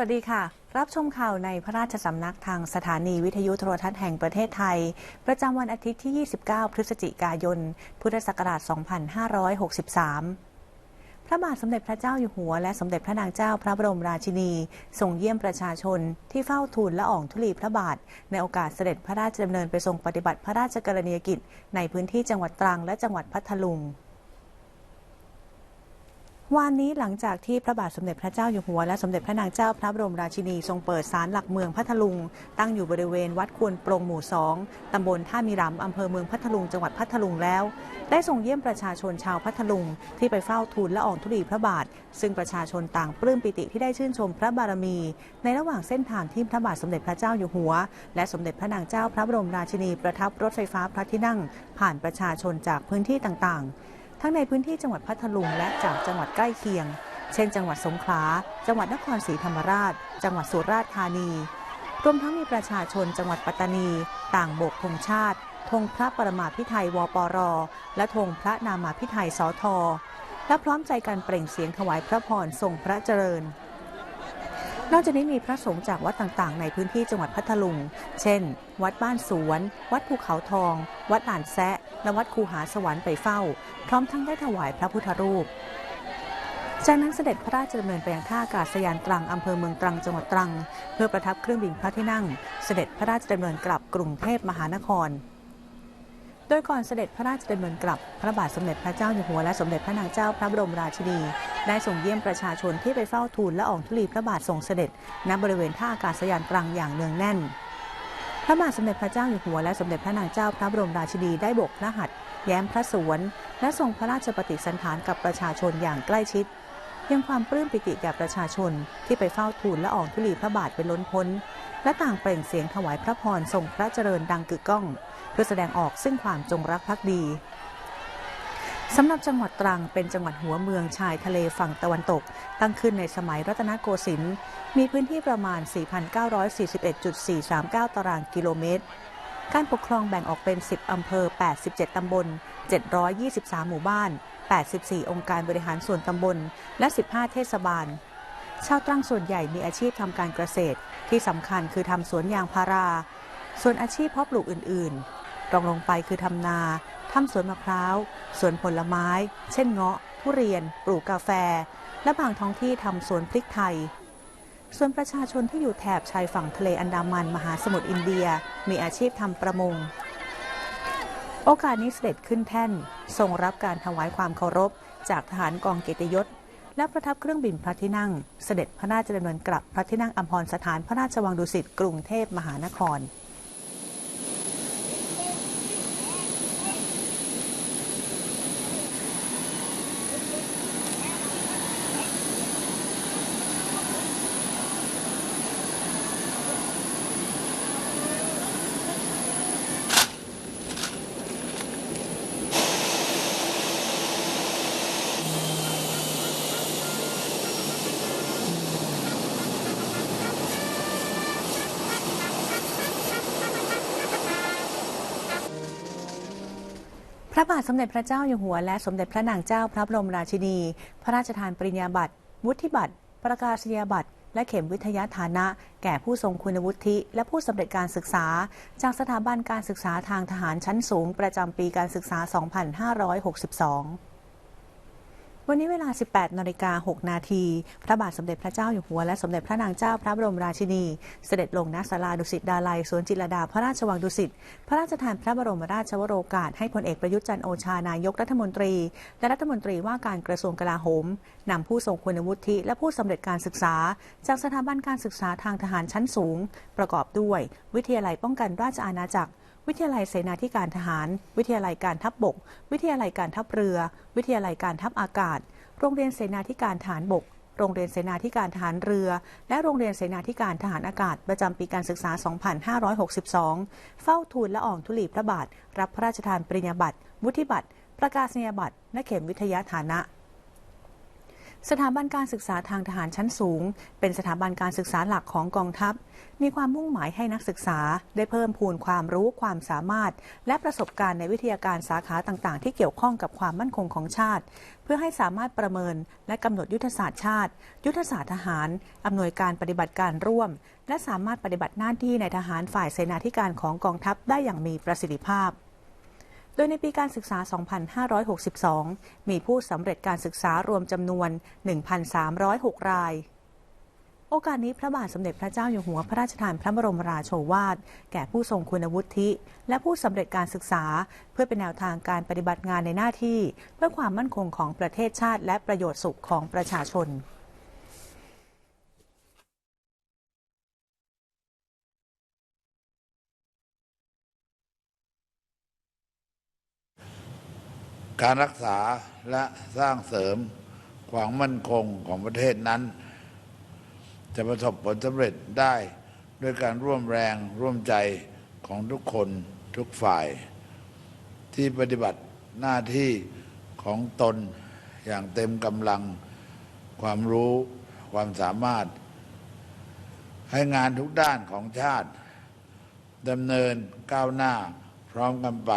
สวัสดีค่ะ รับชมข่าวในพระราชสำนักทางสถานีวิทยุโทรทัศน์แห่งประเทศไทย ประจำวันอาทิตย์ที่ 29 พฤศจิกายน พุทธศักราช 2563 พระบาทสมเด็จพระเจ้าอยู่หัว และสมเด็จพระนางเจ้าพระบรมราชินีทรงเยี่ยมประชาชน ที่เฝ้าทูลละอองธุลีพระบาท ในโอกาสเสด็จพระราชดำเนินไปทรงปฏิบัติพระราชกรณียกิจ ในพื้นที่จังหวัดตรังและจังหวัดพัทลุง วันนี้หลังจากที่พระบาทสมเด็จพระเจ้าอยู่หัวและสมเด็จพระนางเจ้าพระบรมราชินีทรงเปิดศาลหลักเมืองพัทลุง ตั้งอยู่บริเวณวัดควนปรงหมู่สองตำบลท่ามีรำอำเภอเมืองพัทลุงจังหวัดพัทลุงแล้ว ได้ส่งเยี่ยมประชาชนชาวพัทลุง ที่ไปเฝ้าทูลละอองธุลีพระบาท ซึ่งประชาชนต่างปลื้มปิติที่ได้ชื่นชมพระบารมี ในระหว่างเส้นทางที่พระบาทสมเด็จพระเจ้าอยู่หัว และสมเด็จพระนางเจ้าพระบรมราชินีประทับรถไฟฟ้าพระที่นั่ง ผ่านประชาชนจากพื้นที่ต่างๆ ทั้งในพื้นที่จังหวัดพัทลุงและจากจังหวัดใกล้เคียง เช่น จังหวัดสงขลา จังหวัดนครศรีธรรมราช จังหวัดสุราษฎร์ธานี รวมทั้งมีประชาชนจังหวัดปัตตานี ต่างโบกธงชาติ ธงพระปรมาพิไทยวปร และธงพระนามาพิไทยสอทและพร้อมใจกันเปล่งเสียงถวายพระพรทรงพระเจริญ นอกจากนี้มีพระสงฆ์จากวัดต่างๆ ในพื้นที่จังหวัดพัทลุง เช่น วัดบ้านสวน วัดภูเขาทอง วัดหลานแซะ และวัดคูหาสวรรค์ไปเฝ้า พร้อมทั้งได้ถวายพระพุทธรูปจากนั้นเสด็จพระราชดำเนินไปยังท่าอากาศยานตรังอำเภอเมืองตรังจังหวัดตรัง เพื่อประทับเครื่องบินพระที่นั่ง เสด็จพระราชดำเนินกลับกรุงเทพมหานคร โดยก่อนเสด็จพระราชดำเนินกลับ พระบาทสมเด็จพระเจ้าอยู่หัวและสมเด็จพระนางเจ้าพระบรมราชินี ได้ส่งเยี่ยมประชาชนที่ไปเฝ้าทูลละอองธุลีพระบาททรงเสด็จ ณบริเวณท่าอากาศยานตรังอย่างเนืองแน่น พระบาทสมเด็จพระเจ้าอยู่หัวและสมเด็จพระนางเจ้าพระบรมราชินีได้โบกพระหัตถ์แย้มพระสวน และทรงพระราชปฏิสันถานกับประชาชนอย่างใกล้ชิด ยังความปลื้มปิติแก่ประชาชนที่ไปเฝ้าทูลและอองธุลีพระบาทเป็นล้นพ้น และต่างเปล่งเสียงถวายพระพรทรงพระเจริญดังกึกก้อง เพื่อแสดงออกซึ่งความจงรักภักดีสำหรับจังหวัดตรังเป็นจังหวัดหัวเมืองชายทะเลฝั่งตะวันตก ตั้งขึ้นในสมัยรัตนโกสินทร์มีพื้นที่ประมาณ 4,941.439 ตารางกิโลเมตร การปกครองแบ่งออกเป็น 10 อำเภอ 87 ตำบล 723 หมู่บ้าน 84 องค์การบริหารส่วนตำบล และ 15 เทศบาล ชาวตรังส่วนใหญ่มีอาชีพทำการเกษตร ที่สำคัญคือทำสวนยางพารา ส่วนอาชีพเพาะปลูกอื่น ๆ รองลงไปคือทำนา ทำสวนมะพร้าว สวนผลไม้ เช่นเงาะ ทุเรียน ปลูกกาแฟ และบางท้องที่ทำสวนพริกไทย ส่วนประชาชนที่อยู่แถบชายฝั่งทะเลอันดามันมหาสมุทรอินเดีย มีอาชีพทำประมง โอกาสนี้เสด็จขึ้นแท่น ทรงรับการถวายความเคารพ จากทหารกองเกียรติยศ และประทับเครื่องบินพระที่นั่ง เสด็จพระราชดำเนินกลับพระที่นั่งอัมพรสถานพระราชวังดุสิตกรุงเทพมหานคร ระบาทสมเด็จพระเจ้าอยู่หัวและสมเด็จพระนางเจ้าพระบรมราชินี พระราชทานปริญญาบัตร วุฒิบัตร ประกาศนียบัตร และเข็มวิทยาฐานะ แก่ผู้ทรงคุณวุฒิ และผู้สำเร็จการศึกษา จากสถาบันการศึกษาทางทหารชั้นสูง ประจำปีการศึกษา 2562 วันนี้เวลา 18นาฬิกา6นาทีพระบาทสมเด็จพระเจ้าอยู่หัวและสมเด็จพระนางเจ้าพระบรมราชินี เสด็จลงณศาลาดุสิตดาลัยสวนจิรดาพระราชวังดุสิตพระราชทานพระบรมราชวโรกาสให้พลเอกประยุทธ์จันทร์โอชานายกรัฐมนตรี และรัฐมนตรีว่าการกระทรวงกลาโหมนำผู้ทรงคุณวุฒิและผู้สำเร็จการศึกษา จากสถาบันการศึกษาทางทหารชั้นสูง ประกอบด้วย วิทยาลัยป้องกันราชอาณาจักร วิทยาลัยเสนาธิการทหาร วิทยาลัยการทัพบบก วิทยาลัยการทัพเรือ วิทยาลัยการทัพอากาศ โรงเรียนเสนาธิการทหารบก โรงเรียนเสนาธิการทหารเรือ และโรงเรียนเสนาธิการทหารอากาศ ประจำปีการศึกษา 2562 เฝ้าทูลละอองธุลีพระบาท รับพระราชทานปริญญาบัตรวุฒิบัตรประกาศนียบัตรและเข็มวิทยาฐานะ สถาบันการศึกษาทางทหารชั้นสูง เป็นสถาบันการศึกษาหลักของกองทัพ มีความมุ่งหมายให้นักศึกษา ได้เพิ่มพูนความรู้ความสามารถ และประสบการณ์ในวิทยาการสาขาต่างๆ ที่เกี่ยวข้องกับความมั่นคงของชาติ เพื่อให้สามารถประเมิน และกำหนดยุทธศาสตร์ชาติ ยุทธศาสตร์ทหารอำนวยการปฏิบัติการร่วม และสามารถปฏิบัติหน้าที่ในทหารฝ่ายเสนาธิการของกองทัพได้อย่างมีประสิทธิภาพ ดยในปีการศึกษา 2562 มีผู้สำเร็จการศึกษารวมจำนวน 1,306 ราย โอกาสนี้พระบาทสมเด็จพระเจ้าอยู่หัวพระราชทานพระบรมราโชวาท แก่ผู้ทรงคุณวุฒิ และผู้สำเร็จการศึกษา เพื่อเป็นแนวทางการปฏิบัติงานในหน้าที่ เพื่อความมั่นคงของประเทศชาติและประโยชน์สุขของประชาชน การรักษาและสร้างเสริมความมั่นคงของประเทศนั้น จะประสบผลสำเร็จได้ด้วยการร่วมแรงร่วมใจของทุกคนทุกฝ่าย ที่ปฏิบัติหน้าที่ของตนอย่างเต็มกำลังความรู้ความสามารถ ให้งานทุกด้านของชาติดำเนินก้าวหน้าพร้อมกันไป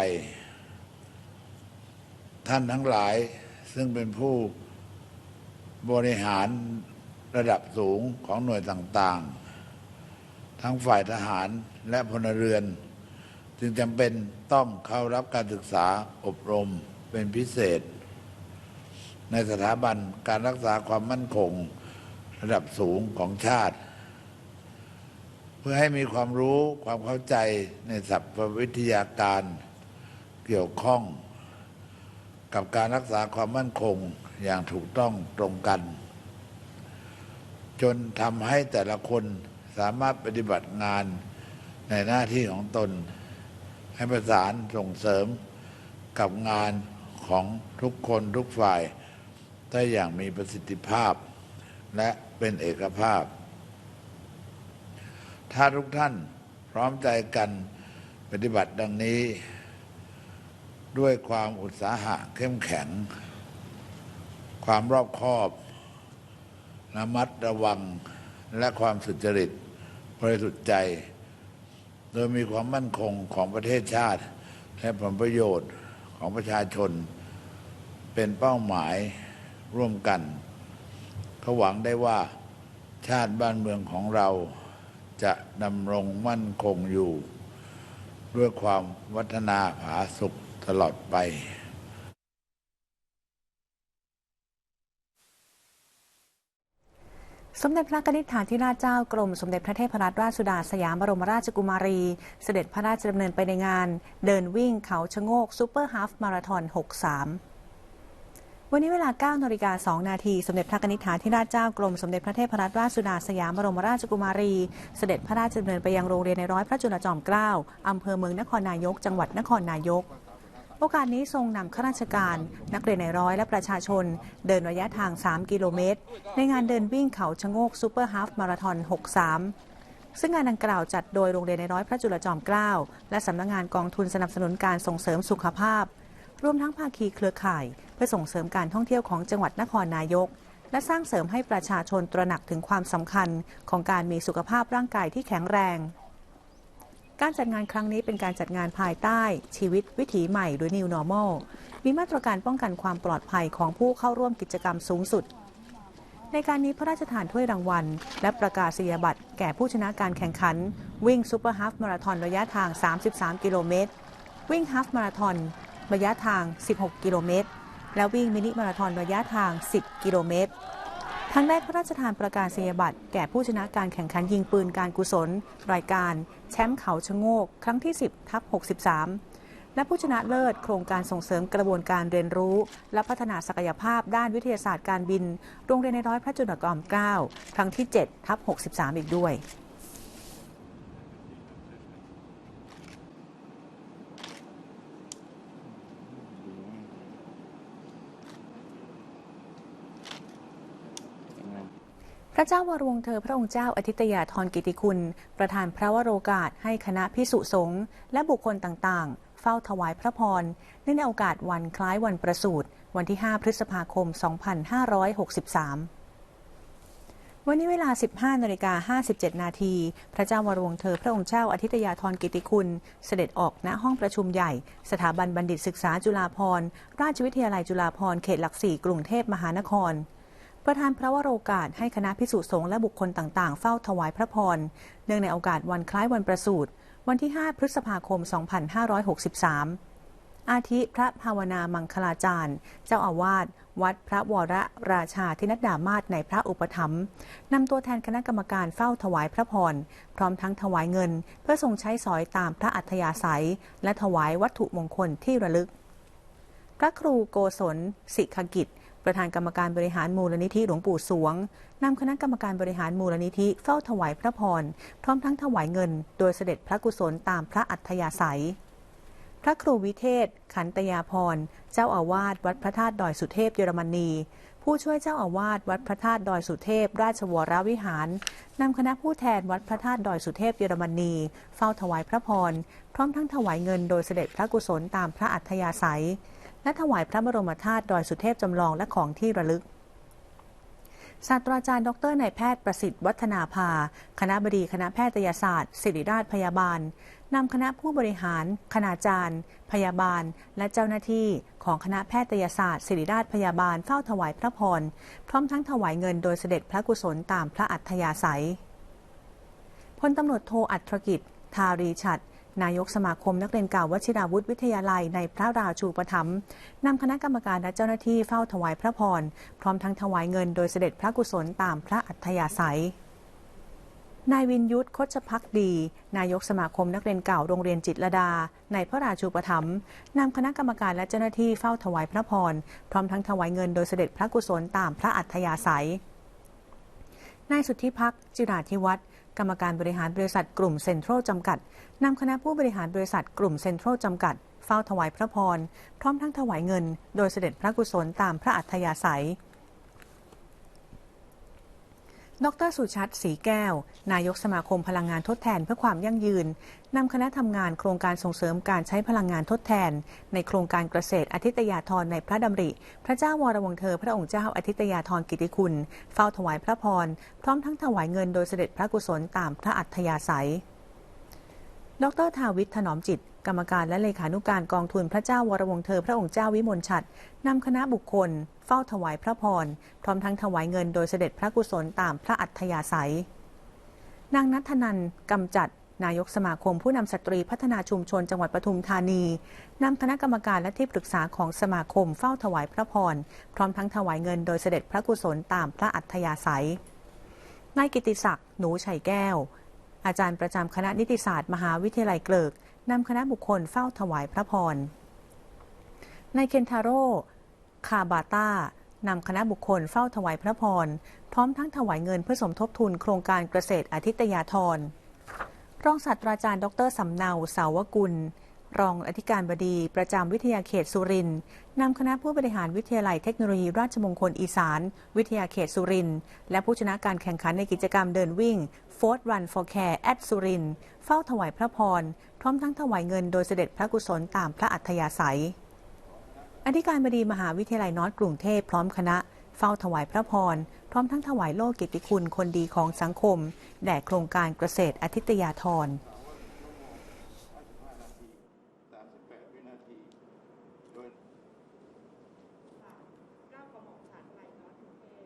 ท่านทั้งหลายซึ่งเป็นผู้บริหารระดับสูงของหน่วยต่างๆ ทั้งฝ่ายทหารและพลเรือน จึงจำเป็นต้องเข้ารับการศึกษาอบรมเป็นพิเศษ ในสถาบันการรักษาความมั่นคงระดับสูงของชาติ เพื่อให้มีความรู้ความเข้าใจในศัพท์วิทยาการเกี่ยวข้อง กับการรักษาความมั่นคงอย่างถูกต้องตรงกัน จนทำให้แต่ละคนสามารถปฏิบัติงานในหน้าที่ของตน ให้ประสานส่งเสริมกับงานของทุกคนทุกฝ่าย ได้อย่างมีประสิทธิภาพ และเป็นเอกภาพ ถ้าทุกท่านพร้อมใจกันปฏิบัติดังนี้ ด้วยความอุตสาหะเข้มแข็ง ความรอบคอบระมัดระวังและความสุจริตบริสุทธิ์ใจ โดยมีความมั่นคงของประเทศชาติ และผลประโยชน์ของประชาชน เป็นเป้าหมายร่วมกันเขาหวังได้ว่าชาติบ้านเมืองของเราจะดำรงมั่นคงอยู่ ด้วยความวัฒนาผาสุข ตลอดไปสมเด็จพระนิธิฐานธิราชเจ้ากรม สมเด็จพระเทพรัตนราชสุดาสยามบรมราชกุมารี เสด็จพระราชดำเนินไปในงาน เดินวิ่งเขาชะโงกซูเปอร์ฮาฟมาราธอน 63วันนี้เวลา9นาฬิกา2นาที สมเด็จพระนิธิฐานธิราชเจ้ากรม สมเด็จพระเทพรัตนราชสุดาสยามบรมราชกุมารี เสด็จพระราชดำเนินไปยังโรงเรียนในร้อยพระจุลจอมเกล้าอำเภอเมืองนครนายก จังหวัดนครนายก โอกาสนี้ทรงนำข้าราชการ นักเรียนในร้อยและประชาชน เดินระยะทาง 3 กิโลเมตร ในงานเดินวิ่งเขาชะโงกซูเปอร์ฮาฟมาราธอน 63ซึ่งงานดังกล่าวจัดโดยโรงเรียนในร้อยพระจุลจอมเกล้าและสำนักงานกองทุนสนับสนุนการส่งเสริมสุขภาพ รวมทั้งภาคีเครือข่าย เพื่อส่งเสริมการท่องเที่ยวของจังหวัดนครนายก และสร้างเสริมให้ประชาชนตระหนักถึงความสำคัญของการมีสุขภาพร่างกายที่แข็งแรง การจัดงานครั้งนี้เป็นการจัดงานภายใต้ ชีวิตวิถีใหม่หรือ New Normal มีมาตรการป้องกันความปลอดภัยของผู้เข้าร่วมกิจกรรมสูงสุด ในการนี้พระราชทานถ้วยรางวัล และประกาศนียบัตรแก่ผู้ชนะการแข่งขัน วิ่งซูเปอร์ฮาฟมาราธอนระยะทาง 33 กิโลเมตร วิ่งฮาฟมาราธอนระยะทาง 16 กิโลเมตร และวิ่งมินิมาราธอนระยะทาง 10 กิโลเมตร ทางได้พระราชทานประกาศนียบัตรแก่ผู้ชนะการแข่งขันยิงปืนการกุศล รายการ แชมป์เขาชะโงก ครั้งที่ 10ทับ63 และผู้ชนะเลิศโครงการส่งเสริมกระบวนการเรียนรู้ และพัฒนาศักยภาพด้านวิทยาศาสตร์การบิน โรงเรียนในร้อยพระจุลจอมเกล้าครั้งที่7ทับ63 อีกด้วย ระเจ้าวรวงเธอพระองค์เจ้าอาทิตยาธรกิติคุณ ประธานพระวโรกาสให้คณะพิสุสงฆ์และบุคคลต่างๆ เฝ้าถวายพระพรเนื่องในโอกาสวันคล้ายวันประสูติวันที่ 5 พฤษภาคม 2563วันนี้เวลา 15นาฬิกา57 นาที พระเจ้าวรวงเธอพระองค์เจ้าอาทิตยาธรกิติคุณ เสด็จออกณห้องประชุมใหญ่ สถาบันบัณฑิตศึกษาจุฬาภรณ์ ราชวิทยาลัยจุฬาภรณ์เขตหลักสี่กรุงเทพมหานคร ประธานพระวโรกาสให้คณะพิสุสงฆ์และบุคคลต่างๆ เฝ้าถวายพระพร เนื่องในโอกาสวันคล้ายวันประสูติวันที่ 5 พฤษภาคม 2563 อาทิพระภาวนามังคลาจารย์ เจ้าอาวาสวัดพระวรราชาธินัดดามาศในพระอุปถัมภ์นำตัวแทนคณะกรรมการเฝ้าถวายพระพร พร้อมทั้งถวายเงิน เพื่อทรงใช้สอยตามพระอัธยาศัย และถวายวัตถุมงคลที่ระลึก พระครูโกศลสิกขกิจ ประธานกรรมการบริหารมูลนิธิหลวงปู่สวงนำคณะกรรมการบริหารมูลนิธิเฝ้าถวายพระพร พร้อมทั้งถวายเงิน โดยเสด็จพระกุศลตามพระอัธยาศัย พระครูวิเทศ ขันตยาพร เจ้าอาวาสวัดพระธาตุดอยสุเทพเยอรมนี ผู้ช่วยเจ้าอาวาสวัดพระธาตุดอยสุเทพ ราชวรวิหารนำคณะผู้แทนวัดพระธาตุดอยสุเทพเยอรมนี เฝ้าถวายพระพร พร้อมทั้งถวายเงินโดยเสด็จพระกุศลตามพระอัธยาศัย และถวายพระบรมธาตุดอยสุเทพจำลองและของที่ระลึกศาสตราจารย์ ดรนายแพทย์ประสิทธิ์วัฒนาภา คณะบดีคณะแพทยศาสตร์ ศิริราชพยาบาล นำคณะผู้บริหาร คณาจารย์ พยาบาล และเจ้าหน้าที่ของคณะแพทยศาสตร์ ศิริราชพยาบาลเฝ้าถวายพระพร พร้อมทั้งถวายเงินโดยเสด็จพระกุศลตามพระอัธยาศัย พลตำรวจโทอัตรกิจ ทารีฉัตร นายกสมาคมนักเรียนเก่าวชิราวุธวิทยาลัยในพระราชูปถัมภ์นำคณะกรรมการและเจ้าหน้าที่เฝ้าถวายพระพร พร้อมทั้งถวายเงินโดยเสด็จพระกุศลตามพระอัธยาศัยนายวินยุทธคชพักดี นายกสมาคมนักเรียนเก่าโรงเรียนจิตรดา ในพระราชูปถัมภ์นำคณะกรรมการและเจ้าหน้าที่เฝ้าถวายพระพร พร้อมทั้งถวายเงินโดยเสด็จพระกุศลตามพระอัธยาศัยนายสุทธิพักจิราธิวัฒน์ กรรมการบริหารบริษัทกลุ่มเซ็นทรัลจำกัดนำคณะผู้บริหารบริษัทกลุ่มเซ็นทรัลจำกัด เฝ้าถวายพระพร พร้อมทั้งถวายเงิน โดยเสด็จพระกุศลตามพระอัธยาศัย ดรสุชัดศรีแก้ว นายกสมาคมพลังงานทดแทนเพื่อความยั่งยืน นำคณะทำงานโครงการส่งเสริมการใช้พลังงานทดแทน ในโครงการเกษตรอธิตยาธรในพระดำริ พระเจ้าวรวงเธอ พระองค์เจ้าอธิตยาธรกิติคุณ เฝ้าถวายพระพร พร้อมทั้งถวายเงินโดยเสด็จพระกุศลตามพระอัธยาศัย ดรทาวิทย์ถนอมจิต กรรมการและเลขานุการกองทุนพระเจ้าวรวงเธอพระองค์เจ้าวิมลฉัตรนำคณะบุคคล เฝ้าถวายพระพร พร้อมทั้งถวายเงินโดยเสด็จพระกุศลตามพระอัธยาศัย นางนัทนันกำจัด นายกสมาคมผู้นำสตรีพัฒนาชุมชนจังหวัดปทุมธานีนำคณะกรรมการและที่ปรึกษาของสมาคมเฝ้าถวายพระพร พร้อมทั้งถวายเงินโดยเสด็จพระกุศลตามพระอัธยาศัยนายกิติศักดิ์หนูชัยแก้ว อาจารย์ประจำคณะนิติศาสตร์ มหาวิทยาลัยเกลิกนำคณะบุคคลเฝ้าถวายพระพรนายเคนทาโร่คาบาต้านำคณะบุคคลเฝ้าถวายพระพร พร้อมทั้งถวายเงินเพื่อสมทบทุนโครงการเกษตรอาทิตยาธรรองศาสตราจารย์ ดรสำเนาสาวกุล รองอธิการบดีประจำวิทยาเขตสุรินทร์นำคณะผู้บริหารวิทยาลัยเทคโนโลยีราชมงคลอีสาน วิทยาเขตสุรินทร์และผู้ชนะการแข่งขันในกิจกรรมเดินวิ่ง Ford Run for Care at สุรินทร์เฝ้าถวายพระพร พร้อมทั้งถวายเงินโดยเสด็จพระกุศลตามพระอัธยาศัย อธิการบดีมหาวิทยาลัยนอร์ทกรุงเทพพร้อมคณะเฝ้าถวายพระพร พร้อมทั้งถวายโล่เกียรติคุณคนดีของสังคม แด่โครงการเกษตรอาทิตยาธร เก้ากระหม่อมฉันไรน้อยกรุงเทพ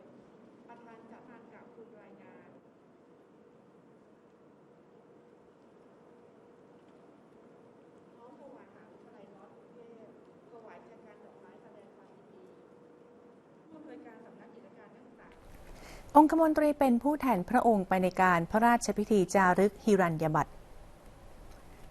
ประธานจัดทานกล่าวคุณรายงานน้อมถวายมหาวิทยาลัยน้อยกรุงเทพถวายแทนการดอกไม้แสดงความยินดีผู้อำนวยการสำนักกิจการนักศึกษา องคมนตรีเป็นผู้แทนพระองค์ไปในการพระราชพิธีจารึกฮิรัญยบัตร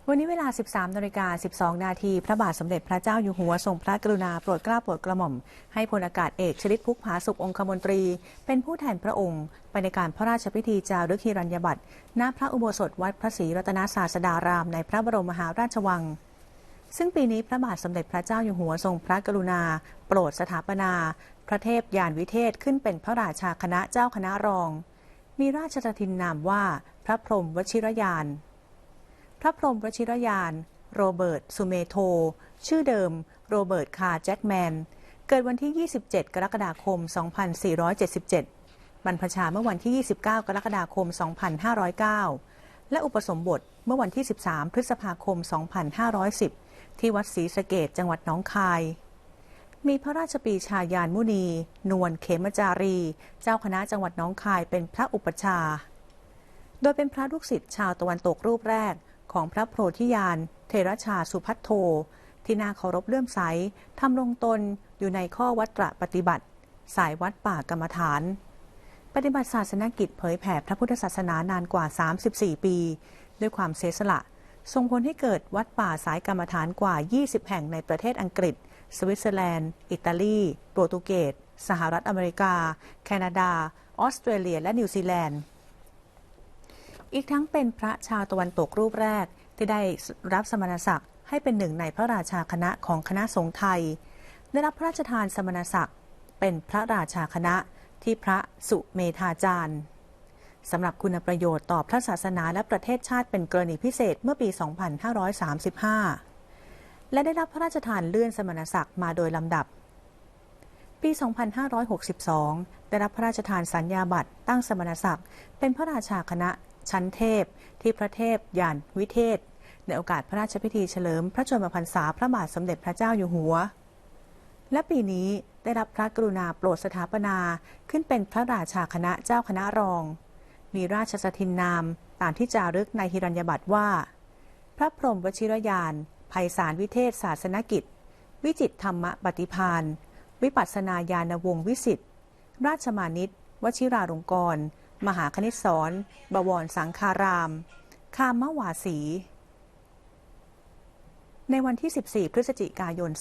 วันนี้เวลา 13นาฬิกา12 นาที พระบาทสมเด็จพระเจ้าอยู่หัวทรงพระกรุณาโปรดเกล้าโปรดกระหม่อม ให้พลอากาศเอกชลิตพุกผาสุของคมนตรี เป็นผู้แทนพระองค์ ไปในการพระราชพิธีจารึกฮิรัญยบัตรณพระอุโบสถวัดพระศรีรัตนศาสดาราม ในพระบรมมหาราชวัง ซึ่งปีนี้พระบาทสมเด็จพระเจ้าอยู่หัวทรงพระกรุณา โปรดสถาปนา พระเทพยานวิเทศขึ้นเป็นพระราชาคณะเจ้าคณะรอง มีราชทินนามว่าพระพรหมวชิรยาน พระพรหมวชิรยาน โรเบิร์ตซูเมโท ชื่อเดิม โรเบิร์ตคาร์แจ็คแมน เกิดวันที่ 27 กรกฎาคม 2477 บรรพชาเมื่อวันที่ 29 กรกฎาคม 2509 และอุปสมบทเมื่อวันที่ 13 พฤษภาคม 2510 ที่วัดศรีสะเกดจังหวัดหนองคาย มีพระราชปีชาญาณมุนี นวลเขมจารี เจ้าคณะจังหวัดน้องคายเป็นพระอุปชา โดยเป็นพระลูกศิษย์ชาวตะวันตกรูปแรกของพระโพธิญาณเทระชาสุพัทโท ที่น่าเคารพเลื่อมใสทำรงตนอยู่ในข้อวัตรปฏิบัติ สายวัดป่ากรรมฐาน ปฏิบัติศาสนกิจเผยแผ่พระพุทธศาสนานานกว่า 34 ปี ด้วยความเสียสละส่งผลให้เกิดวัดป่าสายกรรมฐานกว่า 20 แห่งในประเทศอังกฤษ สวิตเซอร์แลนด์ อิตาลี โปรตุเกส สหรัฐอเมริกา แคนาดา ออสเตรเลีย และนิวซีแลนด์ อีกทั้งเป็นพระชาวตะวันตกรูปแรกที่ได้รับสมณศักดิ์ให้เป็นหนึ่งในพระราชาคณะของคณะสงฆ์ไทย ได้รับพระราชทานสมณศักดิ์เป็นพระราชาคณะที่พระสุเมธาจารย์สำหรับคุณประโยชน์ต่อพระศาสนาและประเทศชาติเป็นกรณีพิเศษเมื่อปี 2535 และได้รับพระราชทานเลื่อนสมณศักดิ์มาโดยลำดับ ปี 2562 ได้รับพระราชทานสัญญาบัตรตั้งสมณศักดิ์เป็นพระราชาคณะชั้นเทพ ที่พระเทพยานวิเทศ ในโอกาสพระราชพิธีเฉลิมพระชนมพรรษาพระบาทสมเด็จพระเจ้าอยู่หัว และปีนี้ได้รับพระกรุณาโปรดสถาปนาขึ้นเป็นพระราชาคณะเจ้าคณะรอง มีราชสถินนามตามที่จารึกในหิรัญญบัตรว่า พระพรหมวชิรยาน ภัยสารวิเทศศาสนกิจ วิจิตรธรรมปฏิพานวิปัสนาญาณวงศ์วิสิทธิราชมานิตวชิราลงกร มหาคณิตศรบวรสังคาราม คามวาสี ในวันที่ 14 พฤศจิกายน 2563